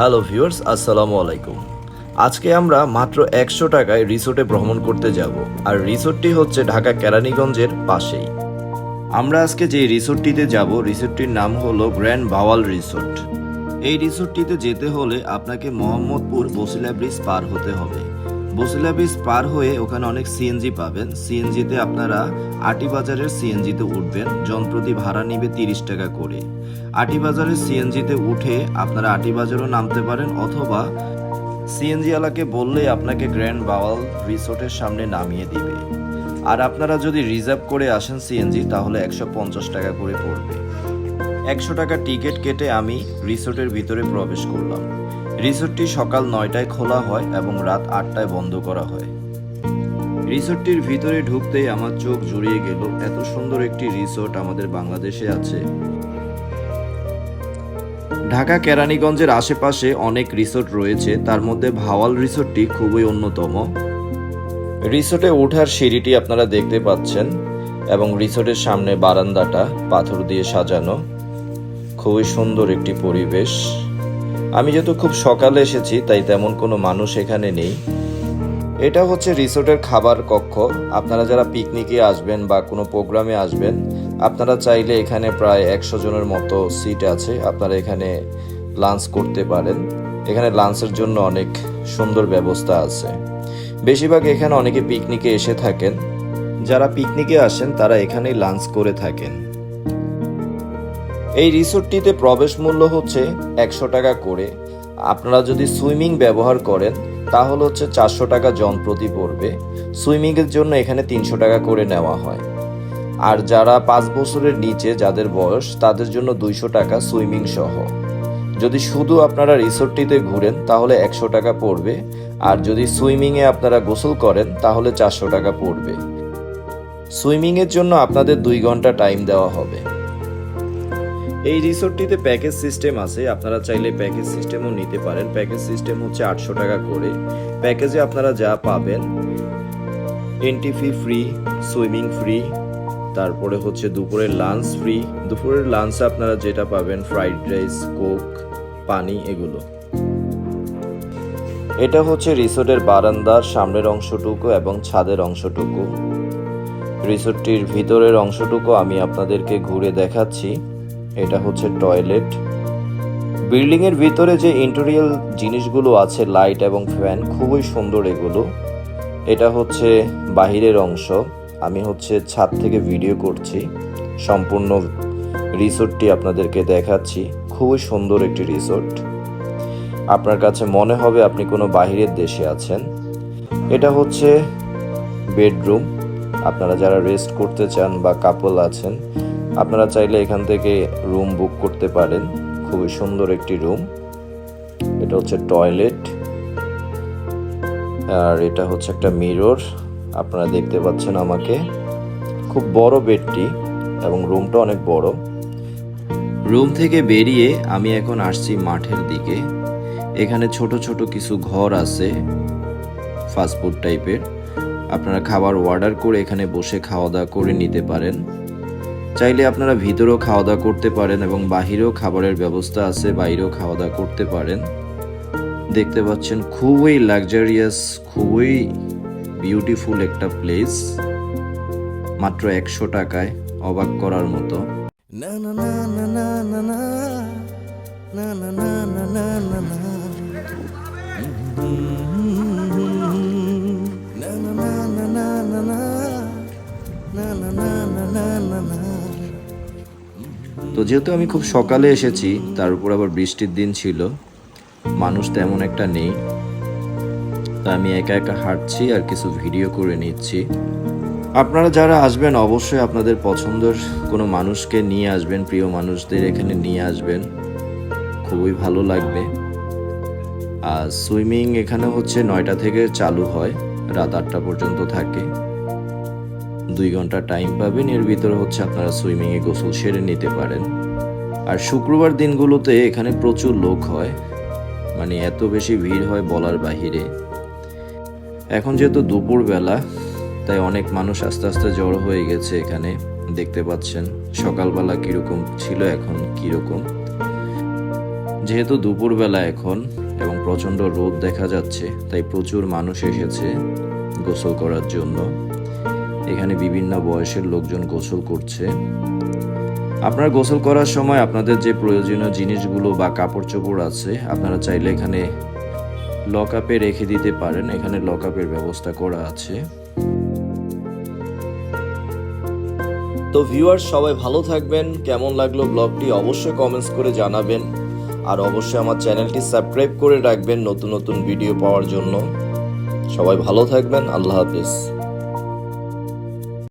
Hello viewers, আসসালামু আলাইকুম। আজকে আমরা মাত্র একশো টাকায় রিসোর্টে ভ্রমণ করতে যাব, আর রিসোর্টটি হচ্ছে ঢাকা কেরানীগঞ্জের পাশেই। আমরা আজকে যে রিসোর্টটিতে যাব, রিসোর্টটির নাম হলো গ্র্যান্ড বাওয়াল রিসোর্ট। এই রিসোর্টটিতে যেতে হলে আপনাকে মোহাম্মদপুর বসিলা ব্রিজ পার হতে হবে। বসিলা ব্রিজ পার হয়ে ওখানে অনেক সিএনজি পাবেন। সিএনজিতে আপনারা আটি বাজারের সিএনজিতে উঠবেন। জনপ্রতি ভাড়া নিবে তিরিশ টাকা করে। আটি বাজারের সিএনজিতে উঠে আপনারা আটি বাজারও নামতে পারেন অথবা সিএনজি বললেই আপনাকে গ্র্যান্ড বাওয়াল রিসোর্টের সামনে নামিয়ে দিবে। আর আপনারা যদি রিজার্ভ করে আসেন সিএনজি তাহলে একশো পঞ্চাশ টাকা করে পড়বে। একশো টাকা টিকিট কেটে আমি রিসোর্টের ভিতরে প্রবেশ করলাম। রিসোর্টটি সকাল নয়টায় খোলা হয় এবং রাত আটটায় বন্ধ করা হয়। রিসোর্টটির ভিতরে ঢুকতেই আমার চোখ জুড়িয়ে গেল, এত সুন্দর একটি রিসোর্ট আমাদের বাংলাদেশে আছে। ঢাকা কেরানীগঞ্জের আশেপাশে অনেক রিসোর্ট রয়েছে, তার মধ্যে ভাওয়াল রিসোর্টটি খুবই অন্যতম। রিসোর্টে ওঠার সিঁড়িটি আপনারা দেখতে পাচ্ছেন এবং রিসোর্টের সামনে বারান্দাটা পাথর দিয়ে সাজানো। খুবই সুন্দর একটি পরিবেশ। আমি যেহেতু খুব সকালে এসেছি, তাই তেমন কোনো মানুষ এখানে নেই। এটা হচ্ছে রিসোর্টের খাবার কক্ষ। আপনারা যারা পিকনিকে আসবেন বা কোনো প্রোগ্রামে আসবেন, আপনারা চাইলে এখানে প্রায় একশো জনের মতো সিট আছে। আপনারা এখানে লাঞ্চ করতে পারেন। এখানে লাঞ্চের জন্য অনেক সুন্দর ব্যবস্থা আছে। বেশিরভাগ এখানে অনেকে পিকনিকে এসে থাকেন। যারা পিকনিকে আসেন, তারা এখানেই লাঞ্চ করে থাকেন। এই রিসোর্টটিতে প্রবেশ মূল্য হচ্ছে একশো টাকা করে। আপনারা যদি সুইমিং ব্যবহার করেন, তাহলে হচ্ছে চারশো টাকা জন প্রতি পড়বে। সুইমিংয়ের জন্য এখানে তিনশো টাকা করে নেওয়া হয়। আর যারা পাঁচ বছরের নিচে, যাদের বয়স, তাদের জন্য দুইশো টাকা সুইমিং সহ। যদি শুধু আপনারা রিসোর্টটিতে ঘুরেন, তাহলে একশো টাকা পড়বে। আর যদি সুইমিংয়ে আপনারা গোসল করেন, তাহলে চারশো টাকা পড়বে। সুইমিংয়ের জন্য আপনাদের দুই ঘণ্টা টাইম দেওয়া হবে। এই রিসোর্টটিতে প্যাকেজ সিস্টেম আছে, আপনারা চাইলে প্যাকেজ সিস্টেমও নিতে পারেন। প্যাকেজ সিস্টেম হচ্ছে আটশো টাকা করে। প্যাকেজে আপনারা যা পাবেন entry fee free swimming free তারপরে হচ্ছে দুপুরের লাঞ্চ ফ্রি দুপুরের লাঞ্চে আপনারা যেটা পাবেন ফ্রাইড রাইস কোক পানি, এগুলো। এটা হচ্ছে রিসোর্টের বারান্দার সামনের অংশটুকু এবং ছাদের অংশটুকু। রিসোর্টটির ভিতরের অংশটুকু আমি আপনাদেরকে ঘুরে দেখাচ্ছি। এটা হচ্ছে টয়লেট। বিল্ডিং এর ভিতরে যে ইন্টেরিয়াল জিনিসগুলো আছে লাইট এবং ফ্যান খুবই সুন্দর এগুলো। এটা হচ্ছে বাহিরের অংশ। আমি হচ্ছে ছাদ থেকে ভিডিও করছি। সম্পূর্ণ রিসোর্টটি আপনাদেরকে দেখাচ্ছি। খুবই সুন্দর একটি রিসোর্ট আপনার কাছে মনে হবে আপনি কোনো বাহিরের দেশে আছেন। এটা হচ্ছে বেডরুম আপনারা যারা রেস্ট করতে চান বা কাপল আছেন আপনারা চাইলে এখান থেকে রুম বুক করতে পারেন। খুবই সুন্দর একটি রুম এটা হচ্ছে টয়লেট আর এটা হচ্ছে একটা মিরর আপনারা দেখতে পাচ্ছেন আমাকে। খুব বড় বেডটি এবং রুমটা অনেক বড়। রুম থেকে বেরিয়ে আমি এখন আসছি মাঠের দিকে। এখানে ছোট ছোট কিছু ঘর আছে ফাস্টফুড টাইপের আপনারা খাবার অর্ডার করে এখানে বসে খাওয়া দাওয়া করে নিতে পারেন। চাইলে আপনারা ভিতরেও খাওয়া দাওয়া করতে পারেন এবং বাহিরেও খাবারের ব্যবস্থা আছে বাইরেও খাওয়া দাওয়া করতে পারেন দেখতে পাচ্ছেন খুবই লাক্সারিয়াস খুবই বিউটিফুল একটা প্লেস মাত্র একশো টাকায় অবাক করার মতো Na na na na na na na na na na na na তো যেহেতু আমি খুব সকালে এসেছি, তার উপর আবার বৃষ্টির দিন ছিল, মানুষ তেমন একটা নেই। তা আমি একা একা হাঁটছি আর কিছু ভিডিও করে নিচ্ছি। আপনারা যারা আসবেন, অবশ্যই আপনাদের পছন্দের কোনো মানুষকে নিয়ে আসবেন, প্রিয় মানুষদের এখানে নিয়ে আসবেন। খুবই ভালো লাগবে। আর সুইমিং এখানে হচ্ছে নয়টা থেকে চালু হয়, রাত আটটা পর্যন্ত থাকে। দুই ঘণ্টা টাইম পাবেন। এর ভিতরে হচ্ছে আপনারা সুইমিংয়ে গোসল সেরে নিতে পারেন। আর শুক্রবার দিনগুলোতে এখানে প্রচুর লোক হয়। মানে এত বেশি ভিড় হয় বলার বাহিরে। এখন যেহেতু দুপুরবেলা, তাই অনেক মানুষ আস্তে আস্তে জড়ো হয়ে গেছে এখানে। দেখতে পাচ্ছেন সকালবেলা কীরকম ছিল, এখন কীরকম। যেহেতু দুপুরবেলা এখন এবং প্রচণ্ড রোদ দেখা যাচ্ছে, তাই প্রচুর মানুষ এসেছে গোসল করার জন্য। এখানে বিভিন্ন বয়সের লোকজন গোসল করছে। আপনার গোসল করার সময় আপনাদের যে প্রয়োজনীয় জিনিসগুলো বা কাপড় চোপড় আছে, আপনারা চাইলে এখানে লক আপে রেখে দিতে পারেন। এখানে লক আপের ব্যবস্থা করা আছে। তো ভিউয়ার সবাই ভালো থাকবেন। কেমন লাগল ব্লগটি অবশ্যই কমেন্টস করে জানাবেন। আর অবশ্যই আমার চ্যানেলটি সাবস্ক্রাইব করে রাখবেন নতুন নতুন ভিডিও পাওয়ার জন্য। সবাই ভালো থাকবেন। আল্লাহ হাফিজ।